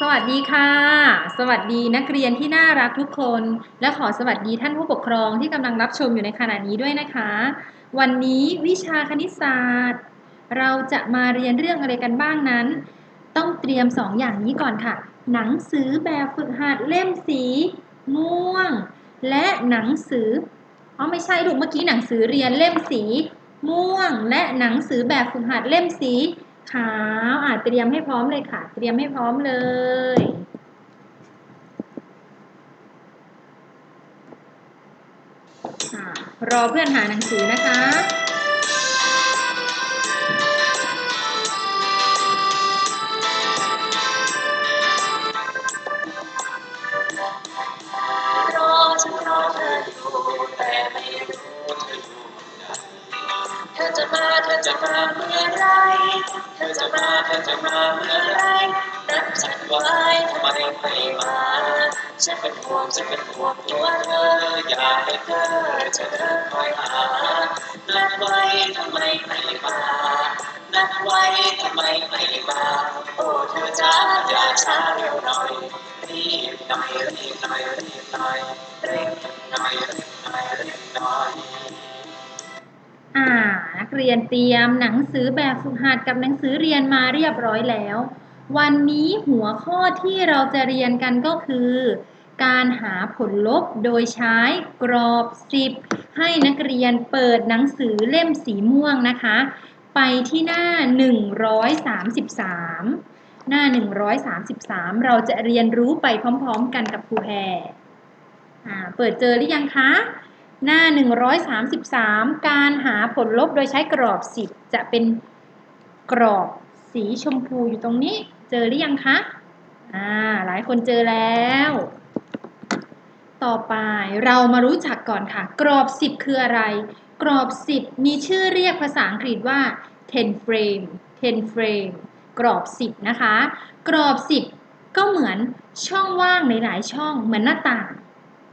สวัสดีค่ะ สวัสดีนักเรียนที่น่ารักทุกคน และขอสวัสดีท่านผู้ปกครองที่กำลังรับชมอยู่ในขณะนี้ด้วยนะคะ วันนี้วิชาคณิตศาสตร์ เราจะมาเรียนเรื่องอะไรกันบ้างนั้น ต้องเตรียมสองอย่างนี้ก่อนค่ะ หนังสือแบบฝึกหัดเล่มสีม่วง และหนังสืออ๋อไม่ใช่ลูกเมื่อกี้หนังสือเรียนเล่มสีม่วง และหนังสือแบบฝึกหัดเล่มสี ขาวอ่าเตรียมให้พร้อมเลยค่ะ เตรียมให้พร้อมเลยอะรอเพื่อนหาหนังสือนะคะ จะมาเมื่อไรนัดฉันไว้ทำไมไม่มาฉันเป็นห่วงฉันเป็นห่วงตัวเธออยากให้เธอจะเดินคอยหานัดไว้ทำไมไม่มานัดไว้ทำไมไม่มาโอ้เธอจ้าอย่าช้าเร็วหน่อยรีบหน่อยรีบหน่อย เรียนเตรียมหนังสือแบบฝึกหัดกับหนังสือเรียนมาเรียบร้อยแล้ว วันนี้หัวข้อที่เราจะเรียนกันก็คือ การหาผลลบโดยใช้กรอบ 10 ให้นักเรียนเปิดหนังสือเล่มสีม่วงนะคะ ไปที่หน้า 133 หน้า 133 เราจะเรียนรู้ไปพร้อม ๆ กันกับครูแพรอ่าเปิดเจอหรือยังคะ หน้า 133 การหาผลลบโดยใช้กรอบ 10 จะเป็นกรอบสีชมพูอยู่ตรงนี้ เจอหรือยังคะ อ่า หลายคนเจอแล้ว ต่อไปเรามารู้จักก่อนค่ะ กรอบ 10 คืออะไร กรอบ 10 มีชื่อเรียกภาษาอังกฤษว่า10 frame 10 frame กรอบ 10 นะคะ กรอบ 10 ก็เหมือนช่องว่างหลายๆช่องเหมือนหน้าต่าง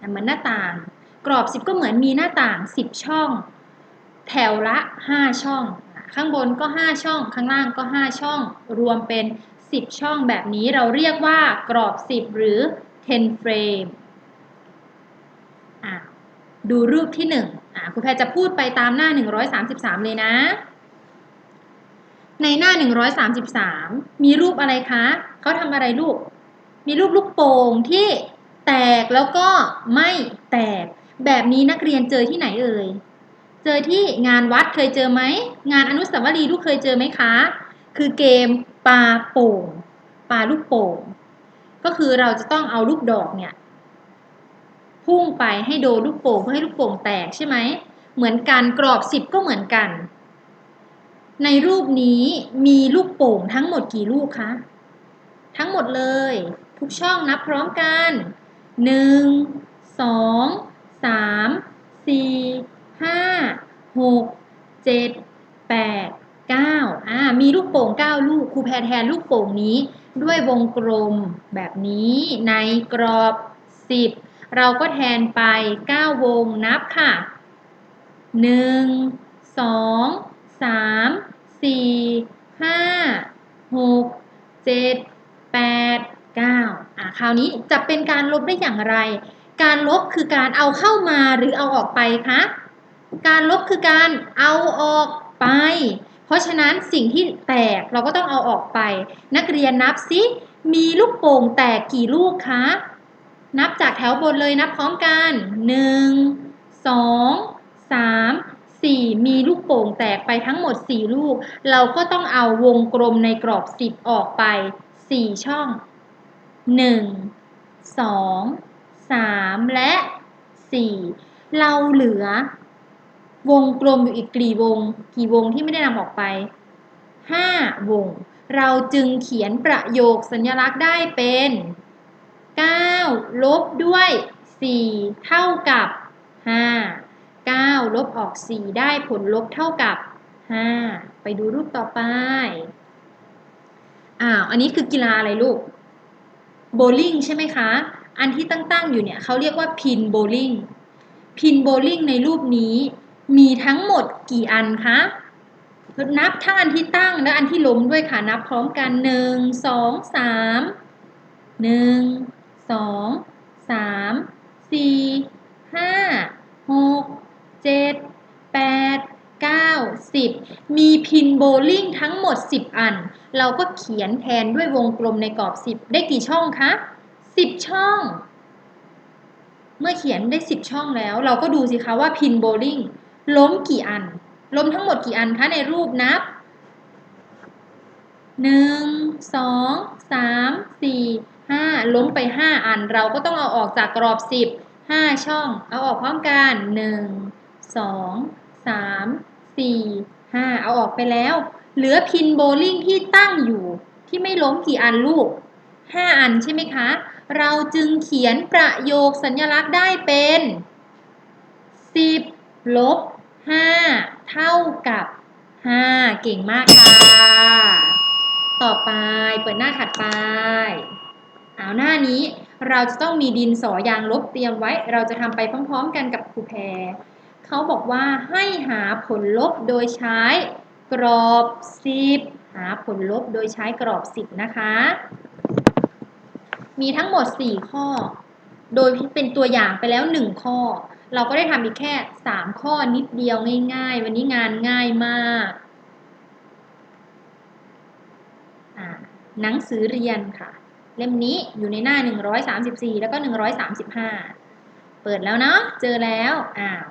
เหมือนหน้าต่าง กรอบ 10 ก็เหมือนมีหน้าต่าง 10 ช่อง แถวละ 5 ช่อง ข้างบนก็ 5 ช่อง ข้างล่างก็ 5 ช่อง รวมเป็น 10 ช่องแบบนี้เราเรียกว่ากรอบ 10 หรือ 10 frame อดูรูปที่1อะคุณแพรจะพูดไปตามหน้า 133 เลยนะ ในหน้า 133 มีรูปอะไรคะ เขาทำอะไรลูก มีรูปลูกโป่งที่แตกแล้วก็ไม่แตก แบบนี้นักเรียนเจอที่ไหนเอ่ย เจอที่งานวัดเคยเจอไหม งานอนุสาวรีย์ลูกเคยเจอไหมคะ คือเกมปลาโป่งปลาลูกโป่ง ก็คือเราจะต้องเอาลูกดอกเนี่ยพุ่งไปให้โดนลูกโป่งเพื่อให้ลูกโป่งแตกใช่ไหม เหมือนกันกรอบสิบก็เหมือนกัน ในรูปนี้มีลูกโป่งทั้งหมดกี่ลูกคะ ทั้งหมดเลย ทุกช่องนับพร้อมกันหนึ่งสอง สามสี่ห้าหกเจ็ดแปดเก้าอ่ามีลูกโป่งเก้าลูกครูแพรแทนลูกโป่งนี้ ด้วยวงกลมแบบนี้ในกรอบสิบเราก็แทนไป 9 วงนับค่ะ 1 2 3 4 5 6 7 8 9อะคราวนี้จะเป็นการลบได้อย่างไร การลบคือการเอาเข้ามาหรือเอาออกไปคะการลบคือการเอาออกไป เพราะฉะนั้นสิ่งที่แตกเราก็ต้องเอาออกไป นักเรียนนับซิมีลูกโป่งแตกกี่ลูกคะนับจากแถวบนเลยนับพร้อมกัน 1 2 3 4 มีลูกโป่งแตกไปทั้งหมด 4 ลูก เราก็ต้องเอาวงกลมในกรอบ 10 ออกไป 4 ช่อง 1 2 3 และ 4 เราเหลือ วงกลมอยู่อีกกี่วง กี่วงที่ไม่ได้นำออกไป 5 วง เราจึงเขียนประโยคสัญลักษณ์ได้เป็น 9 ลบด้วย 4 เท่ากับ 5 9 ลบออก 4 ได้ผลลบเท่ากับ 5 ไปดูรูปต่อไป อ้าว อันนี้คือกีฬาอะไรลูก โบลิ่งใช่ไหมคะ อันที่ตั้งๆอยู่เนี่ยเขาเรียกว่าพินโบลิ่งพินโบลิ่งในรูปนี้มีทั้งหมดกี่อันคะนับทั้งอันที่ตั้งและอันที่ล้มด้วยค่ะนับพร้อมกัน1 2 3หนึ่งสองสามสี่ห้าหกเจ็ดแปดเก้าสิบมีพินโบลิ่งทั้งหมด10อัน เราก็เขียนแทนด้วยวงกลมในกรอบ10ได้กี่ช่องคะ 10ช่อง เมื่อเขียนได้10ช่องแล้ว เราก็ดูสิคะว่าพินโบลิ่งล้มกี่อัน ล้มทั้งหมดกี่อันคะในรูปนับหนึ่งสองสามสี่ห้าล้มไปห้าอัน เราก็ต้องเอาออกจากกรอบสิบห้าช่อง เอาออกพร้อมกันหนึ่งสองสามสี่ห้าเอาออกไปแล้ว เหลือพินโบลิ่งที่ตั้งอยู่ที่ไม่ล้มกี่อันลูกห้าอันใช่ไหมคะ เราจึงเขียนประโยคสัญลักษณ์ได้เป็นสิบลบห้าเท่ากับห้าเก่งมากค่ะ ต่อไปเปิดหน้าถัดไป เอาหน้านี้เราจะต้องมีดินสอยางลบเตรียมไว้ เราจะทำไปพร้อมๆกันกับครูแพรเขาบอกว่าให้หาผลลบโดยใช้กรอบ 10 หาผลลบโดยใช้กรอบ 10 นะคะ มีทั้งหมด 4 ข้อ โดยเป็นตัวอย่างไปแล้ว 1 ข้อ เราก็ได้ทำอีกแค่ 3 ข้อนิดเดียวง่ายๆ วันนี้งานง่ายมากหนังสือเรียนค่ะ เล่มนี้อยู่ในหน้า 134 แล้วก็ 135 เปิดแล้วเนาะเจอแล้วอ้าว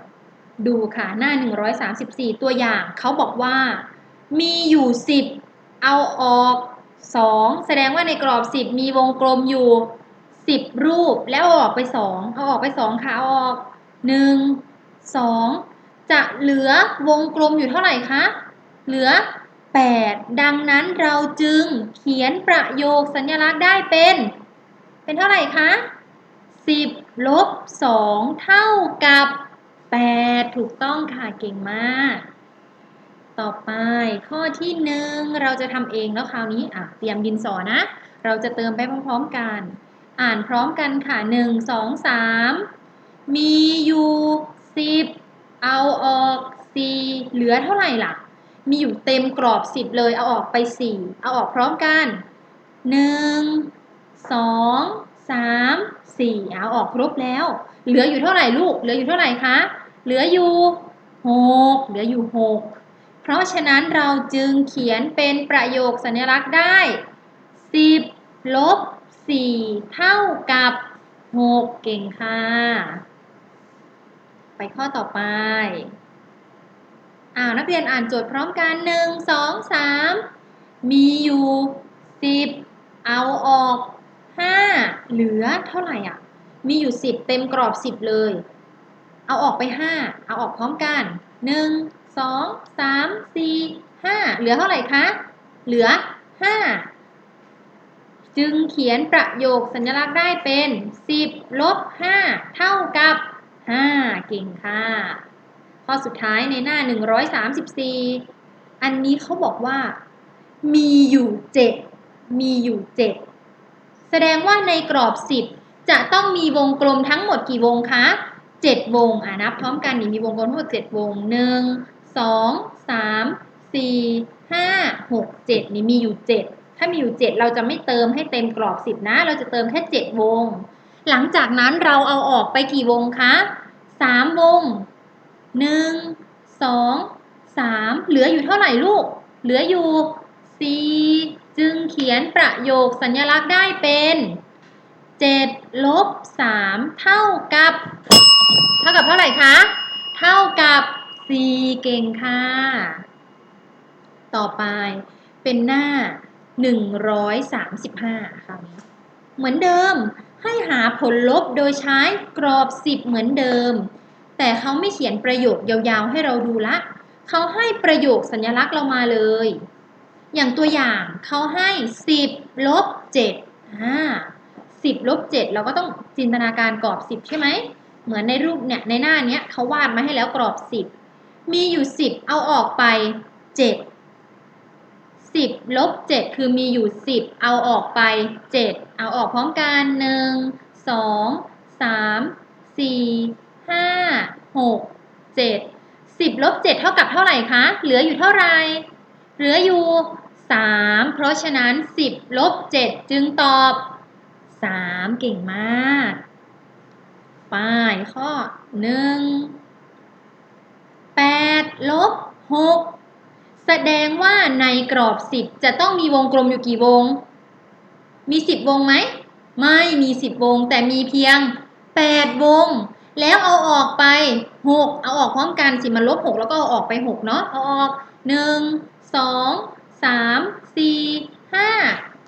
ดูค่ะหน้า 134 ตัวอย่างเขาบอกว่า มีอยู่ 10 เอาออก 2 แสดงว่าในกรอบ 10 มีวงกลมอยู่ 10 รูปแล้วออกไป 2 เอาออกไป 2 ค่ะเอาออก 1 2 จะเหลือวงกลมอยู่เท่าไหร่คะ เหลือ 8 ดังนั้นเราจึงเขียนประโยคสัญลักษณ์ได้เป็น เป็นเท่าไหร่คะ 10 ลบ 2 เท่ากับ 8 ถูกต้องค่ะ เก่งมาก ต่อไปข้อที่หนึ่งเราจะทำเองแล้วคราวนี้อะเตรียมดินสอนะ เราจะเติมไปพร้อมๆกัน อ่านพร้อมกันค่ะ1 2 3มีอยู่10เอาออก4เหลือเท่าไหร่ล่ะ มีอยู่เต็มกรอบ10เลยเอาออกไป4เอาออกพร้อมกัน1 2 3 4เอาออกครบแล้ว เหลืออยู่เท่าไหร่ลูก เหลืออยู่เท่าไหร่คะเหลืออยู่6เหลืออยู่6 เพราะฉะนั้นเราจึงเขียนเป็นประโยคสัญลักษณ์ได้ 10 ลบ 4 เท่ากับ 6 เก่งค่ะ ไปข้อต่อไปอ่านักเรียนอ่านโจทย์พร้อมกัน 1 2 3 มีอยู่ 10 เอาออก 5 เหลือเท่าไหร่อะ มีอยู่ 10 เต็มกรอบ 10 เลย เอาออกไป 5 เอาออกพร้อมกัน 1 2 3 4 5เหลือเท่าไหร่คะ เหลือ5จึงเขียนประโยคสัญลักษณ์ได้เป็น 10ลบ5เท่ากับ 5 เก่งค่ะ ข้อสุดท้ายในหน้า 134 อันนี้เขาบอกว่า มีอยู่ 7 มีอยู่ 7 แสดงว่าในกรอบ 10 จะต้องมีวงกลมทั้งหมดกี่วงคะ 7 วงอ่านับพร้อมกันนี่มีวงกลมทั้งหมด 7 วง 1 2 3 4 5 6 7นี่มีอยู่7ถ้ามีอยู่7เราจะไม่เติมให้เต็มกรอบ10นะ เราจะเติมแค่7วง หลังจากนั้นเราเอาออกไปกี่วงคะ3วงหนึ่งสองสามเหลืออยู่เท่าไหร่ลูก เหลืออยู่สี่จึงเขียนประโยคสัญลักษณ์ได้เป็นเจ็ดลบสามเท่ากับ เท่ากับเท่าไหร่คะ เท่ากับ สี่เก่งค่ะ ต่อไปเป็นหน้า 135 คราวนี้ เหมือนเดิมให้หาผลลบโดยใช้กรอบ 10 เหมือนเดิม แต่เขาไม่เขียนประโยคยาวๆ ให้เราดูละ เขาให้ประโยคสัญลักษณ์เรามาเลย อย่างตัวอย่างเขาให้ 10ลบ7อ่า10ลบ7เราก็ต้องจินตนาการกรอบ 10 ใช่ไหม เหมือนในรูปเนี่ยในหน้าเนี้ยเขาวาดมาให้แล้วกรอบ 10 มีอยู่10เอาออกไป7 10ลบ7คือมีอยู่10เอาออกไป7เอาออกพร้อมกัน1 2 3 4ห้าหกเจ็ดสิบลบเจ็ดเท่ากับเท่าไหร่คะ เหลืออยู่เท่าไหร่ เหลืออยู่สามเพราะฉะนั้นสิบลบเจ็ดจึงตอบสามเก่งมากป้ายข้อหนึ่ง แปดลบหกแสดงว่าในกรอบสิบจะต้องมีวงกลมอยู่กี่วง มีสิบวงไหม ไม่มีสิบวง แต่มีเพียงแปดวง แล้วเอาออกไปหกเอาออกพร้อมกันสิมันลบหกแล้วก็เอาออกไปหกเนาะเอาออกหนึ่งสองสามสี่ห้า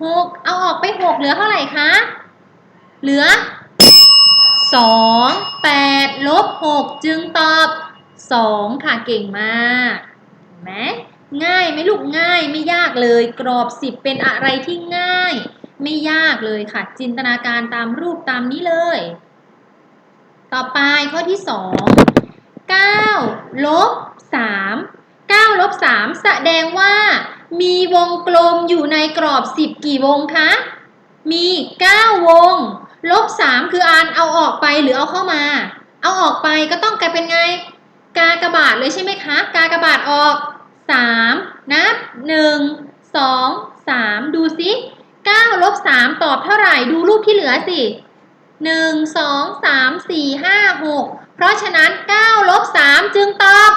หกเอาออกไปหกเหลือเท่าไหร่คะ เหลือสองแปดลบหกจึงตอบ สองค่ะเก่งมากเห็นไหมง่ายไหมลูกง่ายไม่ยากเลย กรอบสิบเป็นอะไรที่ง่าย ไม่ยากเลยค่ะ จินตนาการตามรูปตามนี้เลย ต่อไปข้อที่สอง9ลบ3 9ลบ3แสดงว่า มีวงกลมอยู่ในกรอบ10กี่วงคะ มี9วง ลบ3คืออันเอาออกไปหรือเอาเข้ามา เอาออกไปก็ต้องกลายเป็นไง กากระบาทเลยใช่ไหมคะ กากระบาทออก 3 นับ 1 2 3 ดูสิ9ลบ3ตอบเท่าไหร่ดูรูปที่เหลือสิหนึ่งสองสามสี่ห้าหกเพราะฉะนั้นเก้าลบสามจึงตอบ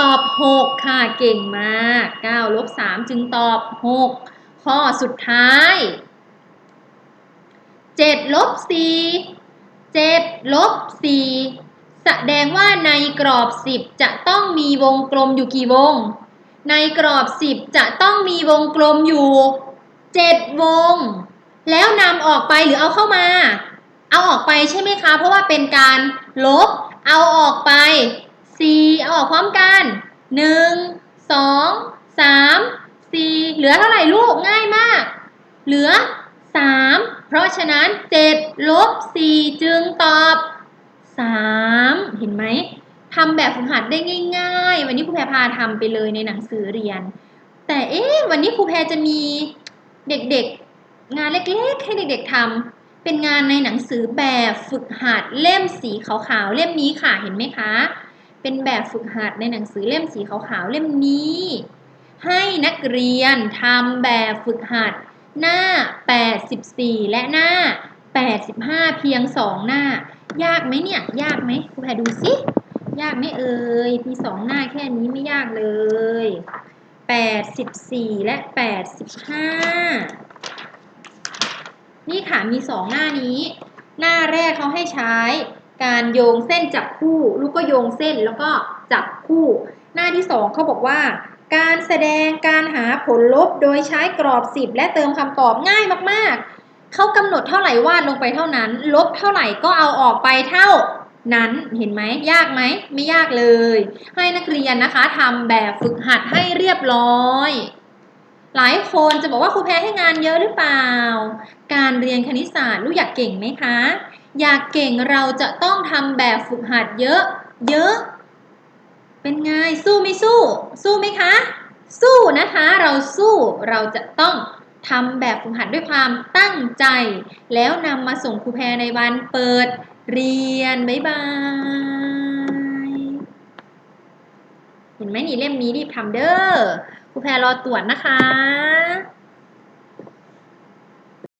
ตอบหกค่ะเก่งมากเก้าลบสามจึงตอบหกข้อสุดท้ายเจ็ดลบสี่เจ็ดลบสี่ แสดงว่าในกรอบสิบจะต้องมีวงกลมอยู่กี่วง ในกรอบสิบจะต้องมีวงกลมอยู่เจ็ดวง แล้วนำออกไปหรือเอาเข้ามา เอาออกไปใช่ไหมคะ เพราะว่าเป็นการลบ เอาออกไป 4 เอาออกพร้อมกัน 1 2 3 4 เหลือเท่าไหร่ลูกง่ายมาก เหลือ 3 เพราะฉะนั้น 7 ลบ 4 จึงตอบ 3 เห็นไหมทำแบบฝึกหัดได้ง่าย ๆ วันนี้ครูแพรพาทำไปเลยในหนังสือเรียน แต่เอ๊ะวันนี้ครูแพรจะมีเด็กๆงานเล็กๆ ให้เด็กๆทำเป็นงานในหนังสือแบบฝึกหัดเล่มสีขาวๆเล่มนี้ค่ะเห็นไหมคะ เป็นแบบฝึกหัดในหนังสือเล่มสีขาวๆเล่มนี้ ให้นักเรียนทำแบบฝึกหัดหน้า 84 และหน้า 85 เพียง 2 หน้า ยากไหมเนี่ย ยากไหมครูแพรดูสิยากไหมเอ่ยมีสองหน้าแค่นี้ไม่ยากเลย84และ85นี่ค่ะมีสองหน้านี้ หน้าแรกเขาให้ใช้การโยงเส้นจับคู่ ลูกก็โยงเส้นแล้วก็จับคู่ หน้าที่สองเขาบอกว่า การแสดงการหาผลลบโดยใช้กรอบสิบและเติมคำตอบง่ายมากๆ เขากำหนดเท่าไหร่วาดลงไปเท่านั้น ลบเท่าไหร่ก็เอาออกไปเท่านั้นเห็นไหมยากไหมไม่ยากเลย ให้นักเรียนนะคะทำแบบฝึกหัดให้เรียบร้อย หลายคนจะบอกว่าครูแพรให้งานเยอะหรือเปล่า การเรียนคณิตศาสตร์ลูกอยากเก่งไหมคะ อยากเก่งเราจะต้องทำแบบฝึกหัดเยอะ เยอะ เป็นไงสู้ไม่สู้ สู้ไหมคะ สู้นะคะ เราสู้เราจะต้อง ทำแบบฝึกหัดด้วยความตั้งใจ แล้วนำมาส่งครูแพรในวันเปิดเรียน บ๊ายบาย เห็นไหมนี่เล่มนี้รีบทำเด้อครูแพรรอตรวจนะคะ